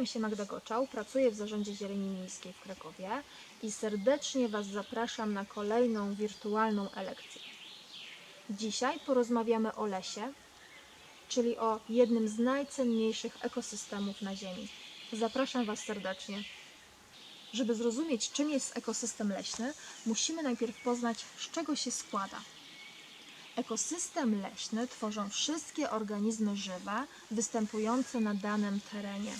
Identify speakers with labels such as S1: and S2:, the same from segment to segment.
S1: Nazywam się Magda Goczał, pracuję w Zarządzie Zieleni Miejskiej w Krakowie i serdecznie Was zapraszam na kolejną wirtualną elekcję. Dzisiaj porozmawiamy o lesie, czyli o jednym z najcenniejszych ekosystemów na Ziemi. Zapraszam Was serdecznie. Żeby zrozumieć, czym jest ekosystem leśny, musimy najpierw poznać, z czego się składa. Ekosystem leśny tworzą wszystkie organizmy żywe występujące na danym terenie.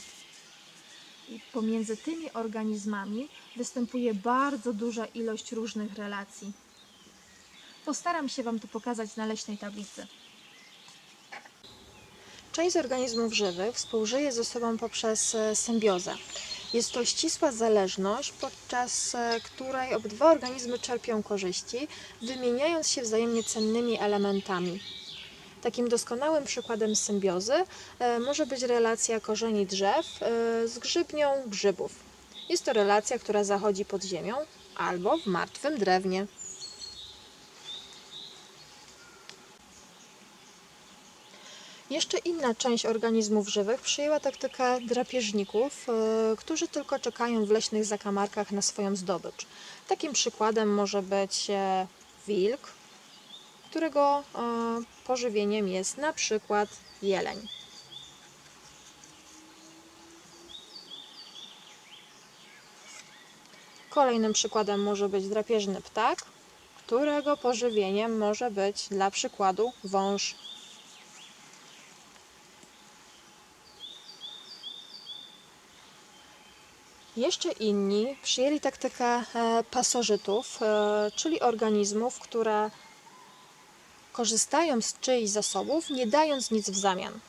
S1: Pomiędzy tymi organizmami występuje bardzo duża ilość różnych relacji. Postaram się Wam to pokazać na leśnej tablicy. Część z organizmów żywych współżyje ze sobą poprzez e, symbiozę. Jest to ścisła zależność, podczas e, której obydwa organizmy czerpią korzyści, wymieniając się wzajemnie cennymi elementami. Takim doskonałym przykładem symbiozy e, może być relacja korzeni drzew e, z grzybnią grzybów. Jest to relacja, która zachodzi pod ziemią albo w martwym drewnie. Jeszcze inna część organizmów żywych przyjęła taktykę drapieżników, e, którzy tylko czekają w leśnych zakamarkach na swoją zdobycz. Takim przykładem może być wilk, którego e, pożywieniem jest na przykład jeleń. Kolejnym przykładem może być drapieżny ptak, którego pożywieniem może być dla przykładu wąż. Jeszcze inni przyjęli taktykę e, pasożytów, e, czyli organizmów, które korzystają z czyichś zasobów, nie dając nic w zamian.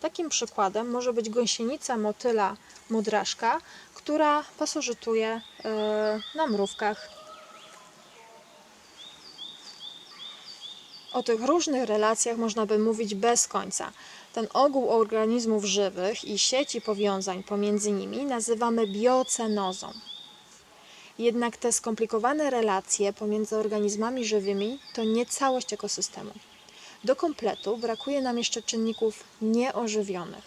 S1: Takim przykładem może być gąsienica motyla mudraszka, która pasożytuje e, na mrówkach. O tych różnych relacjach można by mówić bez końca. Ten ogół organizmów żywych i sieci powiązań pomiędzy nimi nazywamy biocenozą. Jednak te skomplikowane relacje pomiędzy organizmami żywymi to nie całość ekosystemu. Do kompletu brakuje nam jeszcze czynników nieożywionych.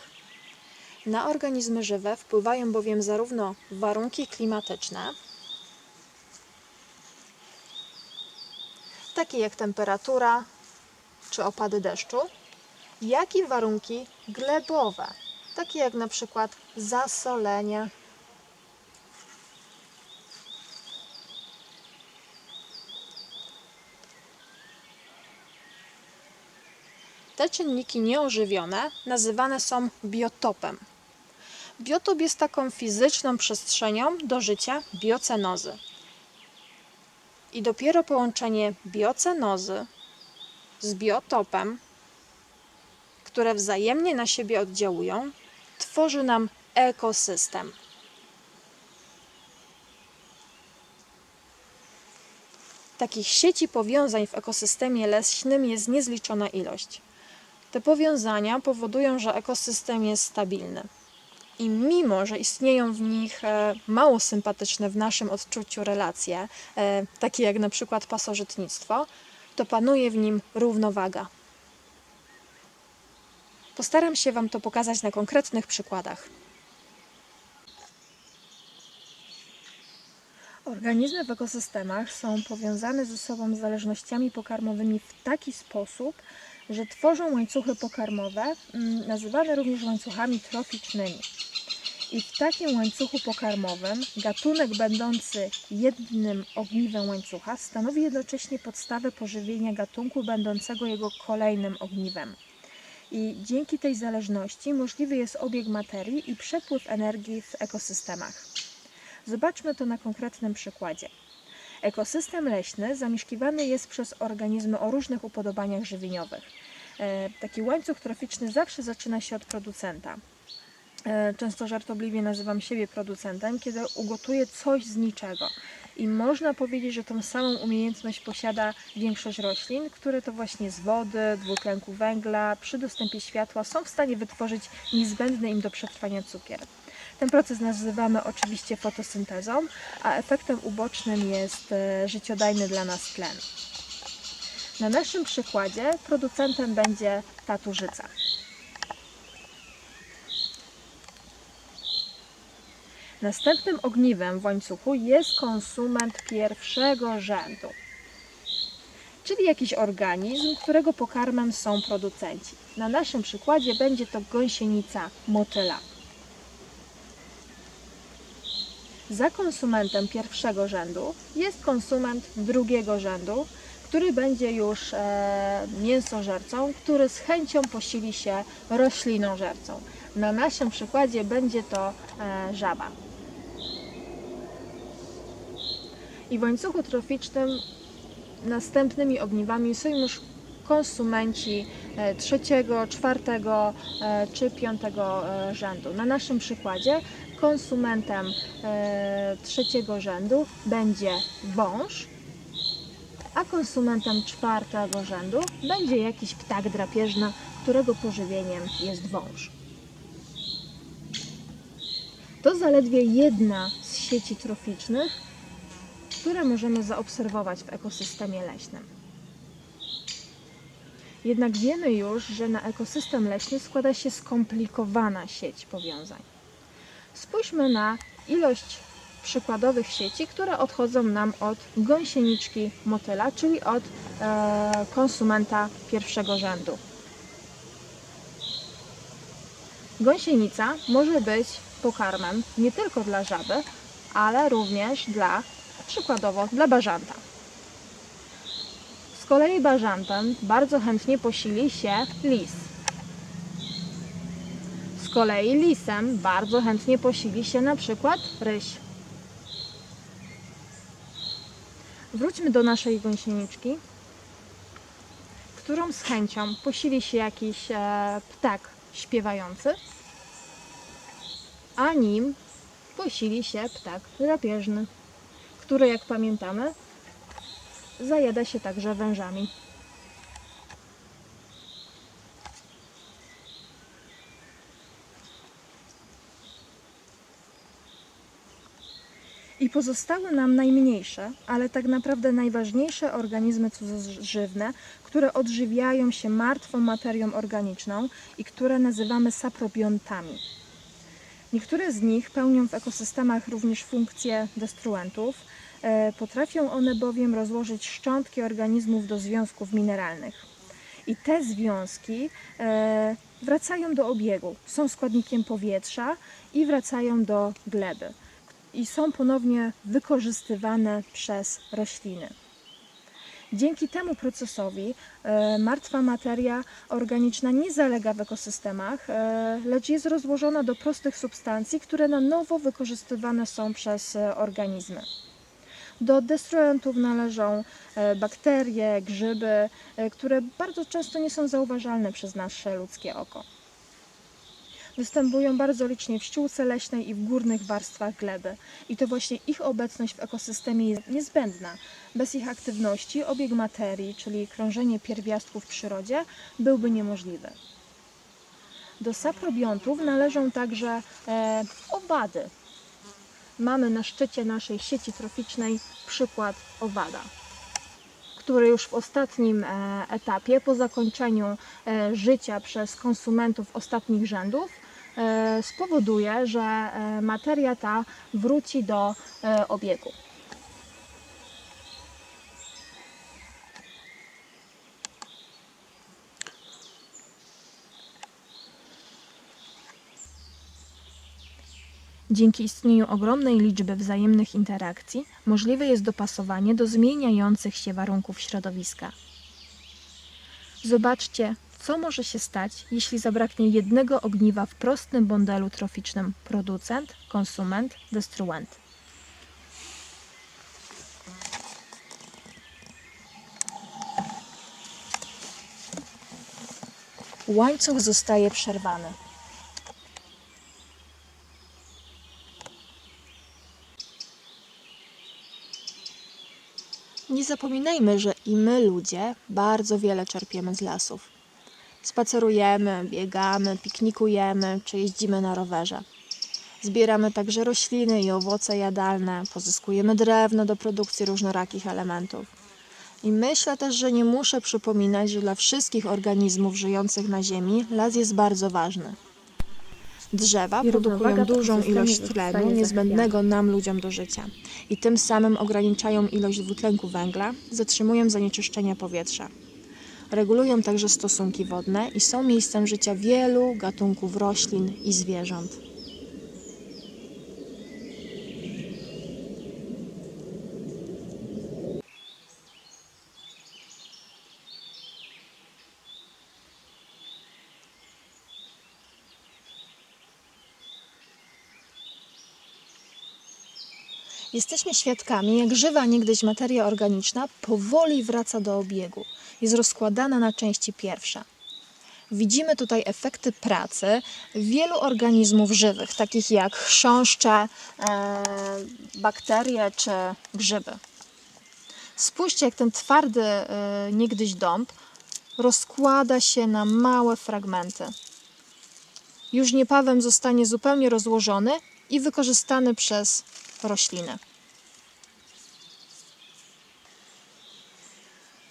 S1: Na organizmy żywe wpływają bowiem zarówno warunki klimatyczne, takie jak temperatura czy opady deszczu, jak i warunki glebowe, takie jak na przykład zasolenie. Te czynniki nieożywione nazywane są biotopem. Biotop jest taką fizyczną przestrzenią do życia biocenozy. I dopiero połączenie biocenozy z biotopem, które wzajemnie na siebie oddziałują, tworzy nam ekosystem. Takich sieci powiązań w ekosystemie leśnym jest niezliczona ilość. Te powiązania powodują, że ekosystem jest stabilny. I mimo, że istnieją w nich e, mało sympatyczne w naszym odczuciu relacje, e, takie jak na przykład pasożytnictwo, to panuje w nim równowaga. Postaram się Wam to pokazać na konkretnych przykładach. Organizmy w ekosystemach są powiązane ze sobą zależnościami pokarmowymi w taki sposób, że tworzą łańcuchy pokarmowe, mm, nazywane również łańcuchami troficznymi. I w takim łańcuchu pokarmowym gatunek będący jednym ogniwem łańcucha stanowi jednocześnie podstawę pożywienia gatunku będącego jego kolejnym ogniwem. I dzięki tej zależności możliwy jest obieg materii i przepływ energii w ekosystemach. Zobaczmy to na konkretnym przykładzie. Ekosystem leśny zamieszkiwany jest przez organizmy o różnych upodobaniach żywieniowych. E, Taki łańcuch troficzny zawsze zaczyna się od producenta. E, Często żartobliwie nazywam siebie producentem, kiedy ugotuję coś z niczego. I można powiedzieć, że tą samą umiejętność posiada większość roślin, które to właśnie z wody, dwutlenku węgla, przy dostępie światła są w stanie wytworzyć niezbędny im do przetrwania cukier. Ten proces nazywamy oczywiście fotosyntezą, a efektem ubocznym jest e, życiodajny dla nas tlen. Na naszym przykładzie producentem będzie tatużyca. Następnym ogniwem w łańcuchu jest konsument pierwszego rzędu, czyli jakiś organizm, którego pokarmem są producenci. Na naszym przykładzie będzie to gąsienica motyla. Za konsumentem pierwszego rzędu jest konsument drugiego rzędu, który będzie już e, mięsożercą, który z chęcią posili się roślinożercą. Na naszym przykładzie będzie to e, żaba. I w łańcuchu troficznym następnymi ogniwami są już konsumenci e, trzeciego, czwartego e, czy piątego e, rzędu. Na naszym przykładzie konsumentem e, trzeciego rzędu będzie wąż, a konsumentem czwartego rzędu będzie jakiś ptak drapieżny, którego pożywieniem jest wąż. To zaledwie jedna z sieci troficznych, które możemy zaobserwować w ekosystemie leśnym. Jednak wiemy już, że na ekosystem leśny składa się skomplikowana sieć powiązań. Spójrzmy na ilość przykładowych sieci, które odchodzą nam od gąsieniczki motyla, czyli od e, konsumenta pierwszego rzędu. Gąsienica może być pokarmem nie tylko dla żaby, ale również dla przykładowo dla bażanta. Z kolei bażantem bardzo chętnie posili się lis. Z kolei lisem bardzo chętnie posili się na przykład ryś. Wróćmy do naszej gąsieniczki, którą z chęcią posili się jakiś e, ptak śpiewający, a nim posili się ptak drapieżny, który, jak pamiętamy, zajada się także wężami. Pozostały nam najmniejsze, ale tak naprawdę najważniejsze organizmy cudzoziewne, które odżywiają się martwą materią organiczną i które nazywamy saprobiontami. Niektóre z nich pełnią w ekosystemach również funkcje destruentów. E, Potrafią one bowiem rozłożyć szczątki organizmów do związków mineralnych. I te związki e, wracają do obiegu, są składnikiem powietrza i wracają do gleby i są ponownie wykorzystywane przez rośliny. Dzięki temu procesowi e, martwa materia organiczna nie zalega w ekosystemach, e, lecz jest rozłożona do prostych substancji, które na nowo wykorzystywane są przez e, organizmy. Do destruentów należą bakterie, grzyby, które bardzo często nie są zauważalne przez nasze ludzkie oko. Występują bardzo licznie w ściółce leśnej i w górnych warstwach gleby. I to właśnie ich obecność w ekosystemie jest niezbędna. Bez ich aktywności obieg materii, czyli krążenie pierwiastków w przyrodzie, byłby niemożliwy. Do saprobiontów należą także e, owady. Mamy na szczycie naszej sieci troficznej przykład owada który już w ostatnim e, etapie, po zakończeniu e, życia przez konsumentów ostatnich rzędów, spowoduje, że e, materia ta wróci do e, obiegu. Dzięki istnieniu ogromnej liczby wzajemnych interakcji możliwe jest dopasowanie do zmieniających się warunków środowiska. Zobaczcie, co może się stać, jeśli zabraknie jednego ogniwa w prostym bądelu troficznym producent, konsument, destruent. Łańcuch zostaje przerwany. Nie zapominajmy, że i my, ludzie, bardzo wiele czerpiemy z lasów. Spacerujemy, biegamy, piknikujemy czy jeździmy na rowerze. Zbieramy także rośliny i owoce jadalne, pozyskujemy drewno do produkcji różnorakich elementów. I myślę też, że nie muszę przypominać, że dla wszystkich organizmów żyjących na Ziemi las jest bardzo ważny. Drzewa produkują dużą ilość tlenu niezbędnego nam ludziom do życia i tym samym ograniczają ilość dwutlenku węgla, zatrzymują zanieczyszczenia powietrza. Regulują także stosunki wodne i są miejscem życia wielu gatunków roślin i zwierząt. Jesteśmy świadkami, jak żywa niegdyś materia organiczna powoli wraca do obiegu. Jest rozkładana na części pierwsze. Widzimy tutaj efekty pracy wielu organizmów żywych, takich jak chrząszcze, e, bakterie czy grzyby. Spójrzcie, jak ten twardy e, niegdyś dąb rozkłada się na małe fragmenty. Już niebawem zostanie zupełnie rozłożony i wykorzystany przez rośliny.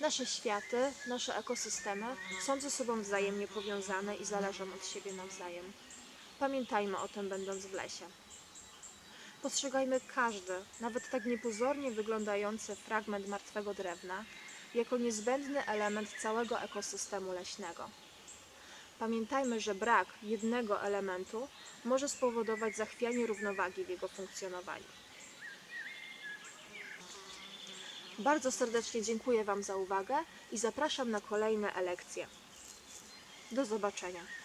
S1: Nasze światy, nasze ekosystemy są ze sobą wzajemnie powiązane i zależą od siebie nawzajem. Pamiętajmy o tym, będąc w lesie. Postrzegajmy każdy, nawet tak niepozornie wyglądający fragment martwego drewna, jako niezbędny element całego ekosystemu leśnego. Pamiętajmy, że brak jednego elementu może spowodować zachwianie równowagi w jego funkcjonowaniu. Bardzo serdecznie dziękuję Wam za uwagę i zapraszam na kolejne lekcje. Do zobaczenia.